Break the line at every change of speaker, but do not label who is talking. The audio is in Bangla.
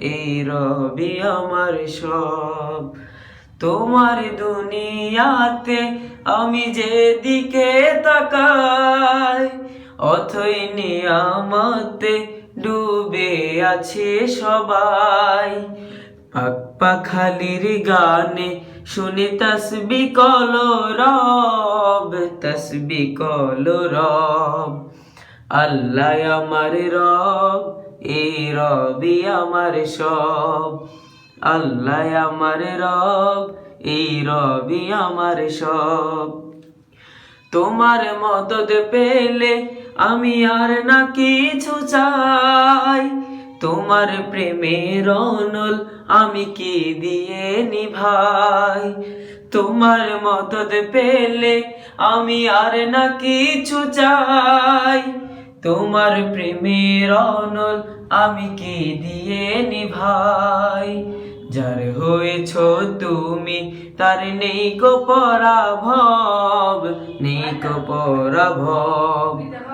এই রবি আমার সব। তোমার দুনিয়াতে আমি যেদিকে তাকাই, অথই নিয়ামতে ডুবে আছে সবাই। পাপ্পা খালির গানে শুনি তসবি কল রব, তসবি কল রব। আল্লাহ আমার রব এই রবি আমার সব, আল্লাহ আমার রব এই রবি আমার সব। তোমার মদদ পেলে আমি আর না কিছু চাই। তোমার প্রেমের অনল আমি কি দিয়ে নিভাই? তোমার মদদ পেলে আমি আর না কিছু চাই। তোমার প্রেমের অনল আমি কি দিয়ে নিভাই? যার হয়েছ তুমি, তার নেই কো পরাভব, নেই কো পরাভব।